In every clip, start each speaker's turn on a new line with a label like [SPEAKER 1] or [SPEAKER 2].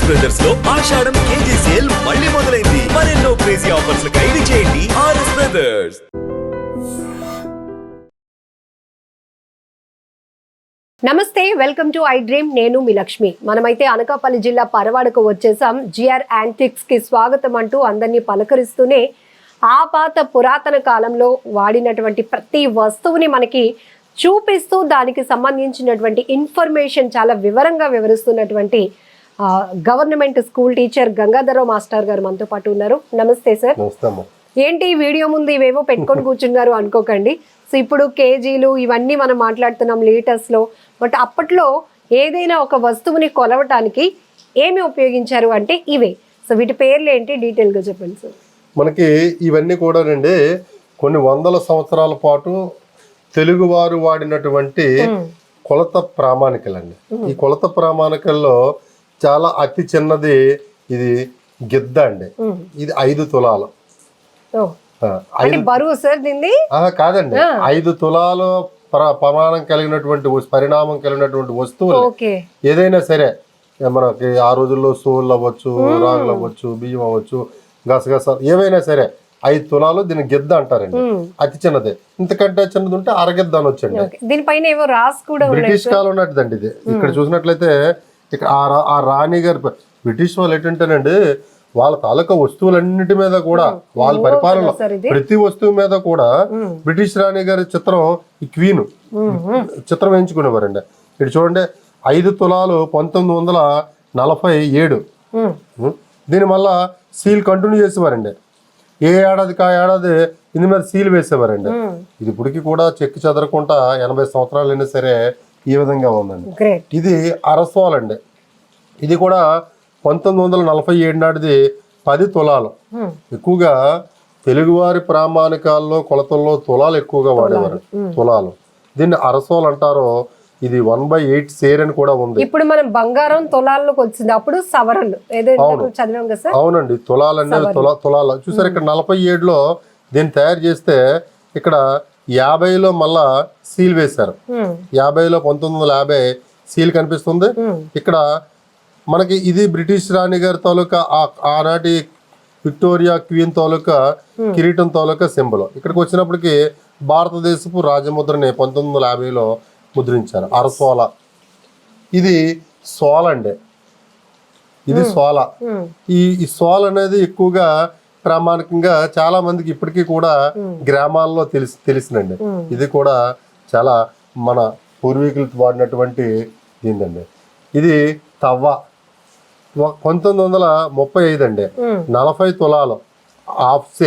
[SPEAKER 1] RS బ్రదర్స్లో ఆషాఢం KG sale మళ్ళీ మొదలైంది. మరెన్నో క్రేజీ ఆఫర్స్ ఖైదీ చేయండి ఆర్ఎస్ బ్రదర్స్
[SPEAKER 2] నమస్తే వెల్కమ్ టు ఐ డ్రీమ్ నేను మీ లక్ష్మి. మనమైతే అనకాపల్లి జిల్లా పరవాడకు వచ్చేసాం. జిఆర్ యాంటిక్స్కి స్వాగతం అంటూ అందరినీ పలకరిస్తూనే ఆ పాత పురాతన కాలంలో వాడినటువంటి ప్రతి వస్తువుని మనకి చూపిస్తూ దానికి సంబంధించినటువంటి ఇన్ఫర్మేషన్ చాలా వివరంగా వివరిస్తున్నటువంటి government school teacher Gangadhararao master garu మనతో పాటు ఉన్నారు. నమస్తే సార్. ఏంటి వీడియో ముందు ఇవేవో పెట్టుకొని కూర్చున్నారు అనుకోకండి. సో ఇప్పుడు కేజీలు ఇవన్నీ మనం మాట్లాడుతున్నాం లీటర్స్లో. బట్ అప్పట్లో ఏదైనా ఒక వస్తువుని కొలవటానికి ఏమి ఉపయోగించారు అంటే ఇవే. సో వీటి పేర్లు ఏంటి? డీటెయిల్గా చెప్పండి సార్.
[SPEAKER 3] మనకి ఇవన్నీ కూడానండి కొన్ని వందల సంవత్సరాల పాటు తెలుగువారు వాడినటువంటి కొలత ప్రామాణికలండి. ఈ కొలత ప్రామాణికల్లో చాలా అతి చిన్నది ఇది గిద్ద అండి. ఇది ఐదు తులాలు.
[SPEAKER 2] బరువు సార్ దీన్ని?
[SPEAKER 3] కాదండి. ఐదు తులాలు ప్ర- ప్రమాణం కలిగినటువంటి పరిణామం కలిగినటువంటి వస్తువులు. ఏదైనా సరే మనకి ఆ రోజుల్లో సోళ్ళు అవ్వచ్చు రాగులు అవ్వచ్చు బియ్యం అవ్వచ్చు గసగసాలు ఏవైనా సరే ఐదు తులాలు దీన్ని గిద్ద అంటారండి. అతి చిన్నది. ఇంతకంటే చిన్నది ఉంటే అరగిద్ద అనొచ్చండి.
[SPEAKER 2] ఓకే. దీనిపైన
[SPEAKER 3] బ్రిటిష్ కాలం నాటిదండి ఇది. ఇక్కడ చూసినట్లయితే ఇక్కడ ఆ రా- ఆ రాణి గారి బ్రిటిష్ వాళ్ళు ఏంటంటేనండి వాళ్ళ తాలూకా వస్తువులన్నిటి మీద కూడా వాళ్ళ
[SPEAKER 2] ఇది?
[SPEAKER 3] ప్రతి వస్తువు మీద కూడా బ్రిటిష్ రాణి గారి చిత్రం ఈ క్వీన్ చిత్రం వేయించుకునేవారండి. ఇటు చూడండి ఐదు తులాలు పంతొమ్మిది వందల నలభై ఏడు? దీని మళ్ళా సీల్ కంటిన్యూ చేసేవారండి. ఏ ఏడాదికి ఆ ఏడాది ఇందు మీద సీల్ వేసేవారండి. ఇది ఇప్పటికి కూడా చెక్కి చెదరకుండా ఎనభై సంవత్సరాలు అయినా సరే ఈ విధంగా ఉందండి. ఇది అరసోల్ అండి ఇది కూడా పంతొమ్మిది వందల నలభై ఏడు నాటిది పది తులాలు.
[SPEAKER 2] ఉమ్,
[SPEAKER 3] ఎక్కువగా తెలుగువారి ప్రామాణికాల్లో కొలతల్లో తులాలు ఎక్కువగా వాడేవారు. తులాలు. దీన్ని అరసోల్ అంటారు. ఇది వన్ బై ఎయిట్ సేర్ అని కూడా ఉంది.
[SPEAKER 2] ఇప్పుడు మనం బంగారం తులాల్లోకి వచ్చింది అప్పుడు సవరలు. చదివాం కదా
[SPEAKER 3] అవునండి. తులాలు అనేది తులా తులాలు. చూసారు ఇక్కడ నలభై ఏడులో దీన్ని తయారు చేస్తే ఇక్కడ యాభైలో మళ్ళా సీల్ వేశారు. యాభైలో పంతొమ్మిది వందల యాభై సీల్ కనిపిస్తుంది. ఇక్కడ మనకి ఇది బ్రిటిష్ రాణి గారి తాలూకా ఆనాటి విక్టోరియా క్వీన్ తాలూకా కిరీటం తాలూకా సింబల్. ఇక్కడికి వచ్చినప్పటికి భారతదేశపు రాజముద్రని పంతొమ్మిది వందల యాభైలో ముద్రించారు. అరసోల. ఇది సోల అండి ఇది సోల. ఈ ఈ సోల్ అనేది ఎక్కువగా ప్రామాణికంగా చాలా మందికి ఇప్పటికీ కూడా గ్రామాల్లో తెలిసి తెలిసినండి ఇది కూడా చాలా మన పూర్వీకులు వాడినటువంటి దీనిదండి. ఇది తవ్వ. పంతొమ్మిది వందల ముప్పై ఐదు అండి. నలభై తులాలు హాఫ్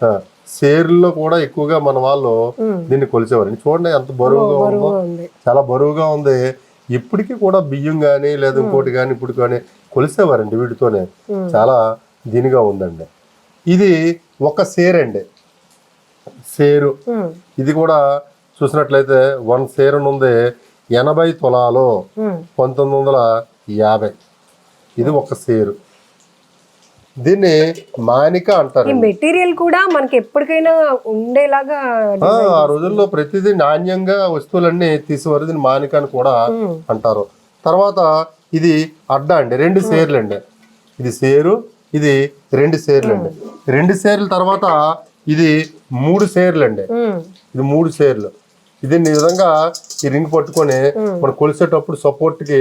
[SPEAKER 3] ఆ, సేర్లో కూడా ఎక్కువగా మన వాళ్ళు దీన్ని కొలిచేవారు. చూడండి ఎంత బరువుగా ఉంది. చాలా బరువుగా ఉంది. ఇప్పటికీ కూడా బియ్యం కానీ లేదా ఇంకోటి కానీ ఇప్పుడు కానీ కొలిసేవారండి వీటితోనే. చాలా దీనిగా ఉందండి. ఇది ఒక సేర్. అండి సేరు ఇది కూడా చూసినట్లయితే వన్ సేర్ ఉంది ఎనభై తులాలు. పంతొమ్మిది వందల యాభై. ఇది ఒక సేరు. దీన్ని మానిక అంటారు
[SPEAKER 2] మెటీరియల్ కూడా మనకి ఎప్పటికైనా ఉండేలాగా
[SPEAKER 3] ఆ, ఆ రోజుల్లో ప్రతిదీ నాణ్యంగా వస్తువులన్నీ తీసేవారు. దీన్ని మానిక అని కూడా అంటారు. తర్వాత ఇది అడ్డ అండి. రెండు సేర్లు అండి ఇది సేరు ఇది రెండు సేర్లు అండి రెండు సేర్ల తర్వాత ఇది మూడు సేర్లు అండి ఇది మూడు సేర్లు. ఇది ఈ విధంగా ఈ రింగ్ పట్టుకొని మనం కొలిసేటప్పుడు సపోర్ట్కి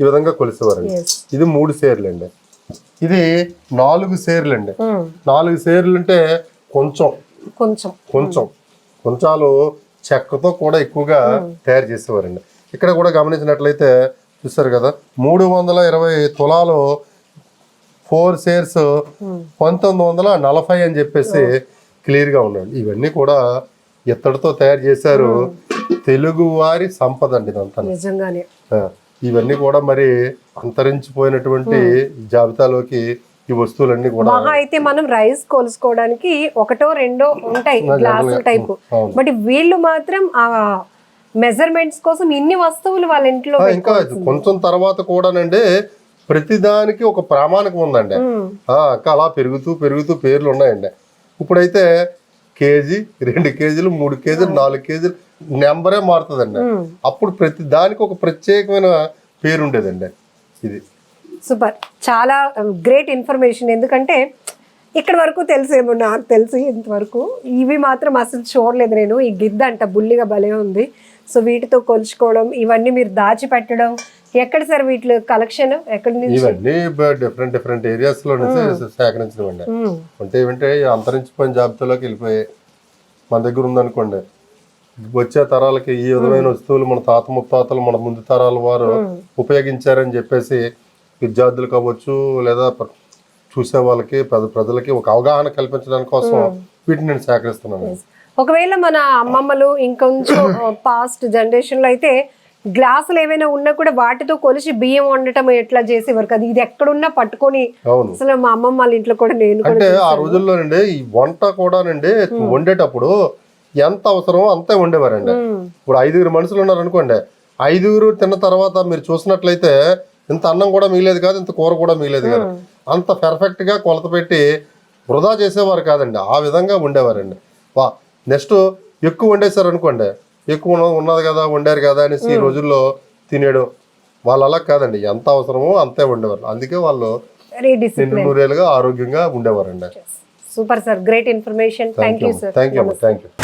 [SPEAKER 3] ఈ విధంగా కొలిసేవారండి. ఇది మూడు సేర్లు అండి ఇది నాలుగు సేర్లు అండి నాలుగు సేర్లు అంటే కొంచెం.
[SPEAKER 2] కొంచెం.
[SPEAKER 3] కొంచెం. కొంచాలు చెక్కతో కూడా ఎక్కువగా తయారు చేసేవారండి. ఇక్కడ కూడా గమనించినట్లయితే చూస్తారు కదా మూడు వందల ఇరవై తులాలు ఫోర్ షేర్స్ పంతొమ్మిది వందల నలభై అని చెప్పేసి క్లియర్గా ఉన్నాడు ఇవన్నీ కూడా ఇత్తడితో తయారు చేశారు. తెలుగు వారి సంపద అండి ఇదంతా
[SPEAKER 2] నిజంగానే.
[SPEAKER 3] ఇవన్నీ కూడా మరి అంతరించిపోయినటువంటి జాబితాలోకి ఈ వస్తువులన్నీ కూడా
[SPEAKER 2] మహా అయితే మనం రైస్ కొలుసుకోవడానికి ఒకటో రెండో ఉంటాయి గ్లాసుల టైప్. బట్ వీళ్ళు మాత్రం ఆ మెజర్మెంట్స్ కోసం ఇన్ని వస్తువులు వాళ్ళ ఇంట్లో
[SPEAKER 3] ఇంకా కొంచెం తర్వాత కూడానండి ప్రతిదానికి ఒక ప్రామాణికం ఉందండి. అలా పెరుగుతూ పెరుగుతూ పేర్లు ఉన్నాయండి. ఇప్పుడైతే కేజీ రెండు కేజీలు మూడు కేజీలు నాలుగు కేజీలు నెంబరే మారుతుందండి. అప్పుడు ప్రతి దానికి ఒక ప్రత్యేకమైన పేరు ఉండేదండి ఇది.
[SPEAKER 2] సూపర్. చాలా గ్రేట్ ఇన్ఫర్మేషన్. ఎందుకంటే ఇక్కడ వరకు తెలిసేమో నాకు తెలిసి ఇంతవరకు. ఇవి మాత్రం అసలు చూడలేదు నేను. ఈ గిద్ద అంట బుల్లిగా భలే ఉంది. సో వీటితో కొలుచుకోవడం ఇవన్నీ మీరు దాచిపెట్టడం ఎక్కడ సార్ వీటి కలెక్షన్ ఎక్కడి నుంచి?
[SPEAKER 3] ఇవన్నీ డిఫరెంట్ డిఫరెంట్ ఏరియాస్లో సేకరించినవండి. అంటే ఏమంటే అంతరించిపోయిన జాబితాలోకి వెళ్ళిపోయాయి మన దగ్గర ఉందనుకోండి వచ్చే తరాలకి ఈ విధమైన వస్తువులు మన తాత ముత్తాతలు మన ముందు తరాల వారు ఉపయోగించారని చెప్పేసి విద్యార్థులు కావచ్చు లేదా చూసే వాళ్ళకి ప్రజ ప్రజలకి ఒక అవగాహన కల్పించడానికి కోసం వీటిని నేను సేకరిస్తున్నాను
[SPEAKER 2] ఒకవేళ మన అమ్మమ్మలు ఇంకొంచెం పాస్ట్ జనరేషన్లో అయితే గ్లాసులు ఏమైనా ఉన్నా కూడా వాటితో కొలిచి బియ్యం వండటం ఎట్లా చేసేవారు కదా ఇది ఎక్కడున్నా పట్టుకొని అసలు మా అమ్మమ్మ వాళ్ళ ఇంట్లో కూడా నేను కూడా
[SPEAKER 3] అంటే ఆ రోజుల్లోనండి ఈ వంట కూడానండి వండేటప్పుడు ఎంత అవసరమో అంతే వండేవారండి. ఇప్పుడు ఐదుగురు మనుషులు ఉన్నారు అనుకోండి ఐదుగురు తిన్న తర్వాత మీరు చూసినట్లయితే ఇంత అన్నం కూడా మిగిలేదు కాదు ఇంత కూర కూడా మిగిలేదు కాదు. అంత పెర్ఫెక్ట్గా కొలత పెట్టి వృధా చేసేవారు కాదండి ఆ విధంగా ఉండేవారండి వా నెక్స్ట్ ఎక్కువ వండేశారు అనుకోండి ఎక్కువ ఉన్న- ఉన్నది కదా వండారు కదా అనేసి ఈ రోజుల్లో తినేయడం వాళ్ళు అలా కాదండి. ఎంత అవసరమో అంతే వండేవారు అందుకే వాళ్ళు నూరేళ్ళుగా ఆరోగ్యంగా ఉండేవారండి.
[SPEAKER 2] Super sir great information thank you
[SPEAKER 3] thank you thank you